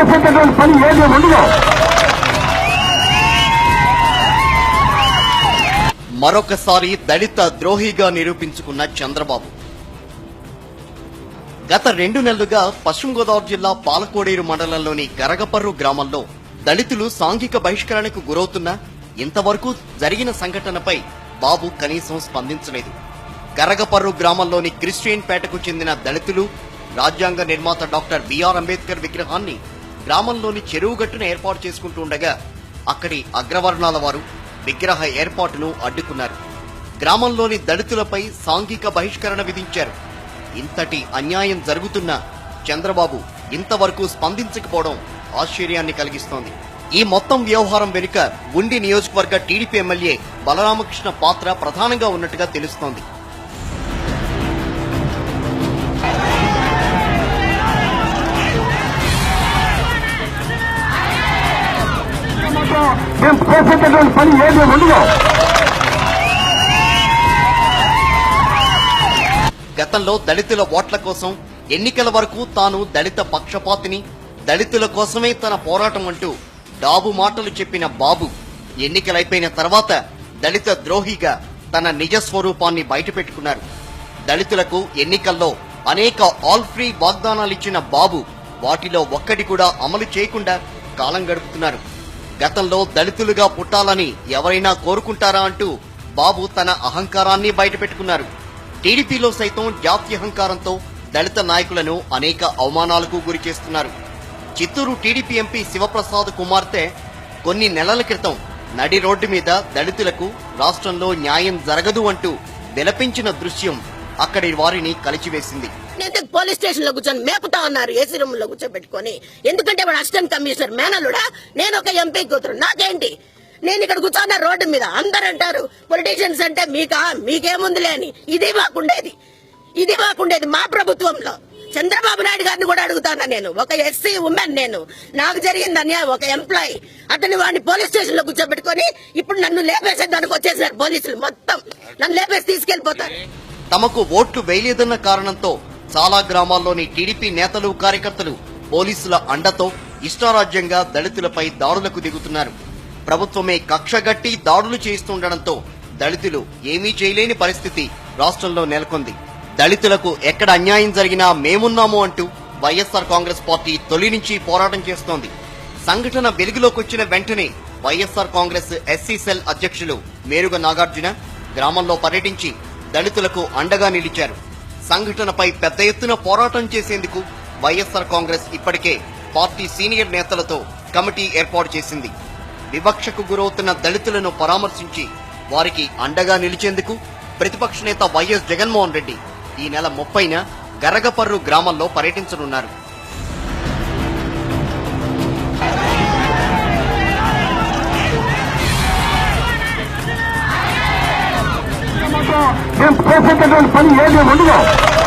చేసేటటువంటి పని ఏది ఉండదు. మరొకసారి దళిత ద్రోహిగా నిరూపించుకున్న చంద్రబాబు. గత రెండు నెలలుగా పశ్చిమ గోదావరి జిల్లా పాలకోడేరు మండలంలోని గరగపర్రు గ్రామంలో దళితులు సాంఘిక బహిష్కరణకు గురవుతున్నా ఇంతవరకు జరిగిన సంఘటనపై బాబు కనీసం స్పందించలేదు. గరగపర్రు గ్రామంలోని క్రిస్టియన్ పేటకు చెందిన దళితులు రాజ్యాంగ నిర్మాత డాక్టర్ బిఆర్ అంబేద్కర్ విగ్రహాన్ని గ్రామంలోని చెరువు గట్టున ఏర్పాటు చేసుకుంటుండగా అక్కడి అగ్రవర్ణాల వారు విగ్రహ ఏర్పాటును అడ్డుకున్నారు. గ్రామంలోని దళితులపై సాంఘిక బహిష్కరణ విధించారు. ఇంతటి అన్యాయం జరుగుతున్నా చంద్రబాబు ఇంతవరకు స్పందించకపోవడం ఆశ్చర్యాన్ని కలిగిస్తోంది. ఈ మొత్తం వ్యవహారం వెనుక ఉండి నియోజకవర్గ టీడీపీ ఎమ్మెల్యే బలరామకృష్ణ పాత్ర ప్రధానంగా ఉన్నట్టుగా తెలుస్తోంది. చేసేటటువంటి పని ఏది ఉండదు. గతంలో దళితుల ఓట్ల కోసం ఎన్నికల వరకు తాను దళిత పక్షపాతిని దళితుల కోసమే తన పోరాటం అంటూ డాబు మాటలు చెప్పిన బాబు. ఎన్నికలైపోయిన తర్వాత దళిత ద్రోహిగా తన నిజ స్వరూపాన్ని బయటపెట్టుకున్నారు. దళితులకు ఎన్నికల్లో అనేక ఆల్ ఫ్రీ వాగ్దానాలిచ్చిన బాబు వాటిలో ఒక్కటి కూడా అమలు చేయకుండా కాలం గడుపుతున్నారు. గతంలో దళితులుగా పుట్టాలని ఎవరైనా కోరుకుంటారా అంటూ బాబు తన అహంకారాన్ని బయటపెట్టుకున్నారు. టీడీపీలో సైతం జాత్యహంకారంతో దళిత నాయకులను అనేక అవమానాలకు గురి చేస్తున్నారు. చిత్తూరు టీడీపీ ఎంపీ శివప్రసాద్ కుమార్తె కొన్ని నెలల క్రితం నడి రోడ్డు మీద దళితులకు రాష్ట్రంలో న్యాయం జరగదు అంటూ విలపించిన దృశ్యం అక్కడి వారిని కలిచివేసింది. ఎందుకు పోలీస్ స్టేషన్లో కూర్చొని మేపుతా ఉన్నారు ఏసీ రూమ్లో కూర్చోబెట్టుకొని. ఎందుకంటే వాడు అసిస్టెంట్ కమిషనర్ మేనలుడా నేను ఒక ఎంపీ కూతురు. నాకేంటి? నేను ఇక్కడ కూర్చున్న రోడ్డు మీద అందరు అంటారు పొలిటీషియన్స్ అంటే మీకా? మీకేముందిలే అని. ఇది మాకుండేది. ఇది మాకుండేది మా ప్రభుత్వంలో. చంద్రబాబు నాయుడు గారిని కూడా అడుగుతాను నేను? ఒక ఎస్సీ ఉమెన్ నేను. నాకు జరిగింది అన్యాయం ఒక ఎంప్లాయీ. అతని వాడిని పోలీస్ స్టేషన్లో కూర్చోబెట్టుకొని ఇప్పుడు నన్ను లేపేసే దానికి వచ్చేసారు పోలీసులు మొత్తం. నన్ను లేపేసి తీసుకెళ్ళిపోతారు తమకు ఓట్లు వేయలేదన్న కారణంతో చాలా గ్రామాల్లోని టీడీపీ నేతలు కార్యకర్తలు పోలీసుల అండతో ఇష్టారాజ్యంగా దళితులపై దాడులకు దిగుతున్నారు. ప్రభుత్వమే కక్షగట్టి దాడులు చేస్తుండటంతో దళితులు ఏమీ చేయలేని పరిస్థితి రాష్ట్రంలో నెలకొంది. దళితులకు ఎక్కడ అన్యాయం జరిగినా మేమున్నాము అంటూ వైఎస్ఆర్ కాంగ్రెస్ పార్టీ తొలి నుంచి పోరాటం చేస్తోంది. సంఘటన వెలుగులోకొచ్చిన వెంటనే వైఎస్ఆర్ కాంగ్రెస్ ఎస్సీ సెల్ అధ్యక్షులు మేరుగ నాగార్జున గ్రామంలో పర్యటించి దళితులకు అండగా నిలిచారు. సంఘటనపై పెద్ద ఎత్తున పోరాటం చేసేందుకు వైఎస్ఆర్ కాంగ్రెస్ ఇప్పటికే పార్టీ సీనియర్ నేతలతో కమిటీ ఏర్పాటు చేసింది. వివక్షకు గురవుతున్న దళితులను పరామర్శించి వారికి అండగా నిలిచేందుకు ప్రతిపక్ష నేత వైఎస్ జగన్మోహన్ రెడ్డి ఈ నెల ముప్పైన గరగపర్రు గ్రామంలో పర్యటించనున్నారు. మాత్రం మేము చేసేటటువంటి పని ఏది ఉండదు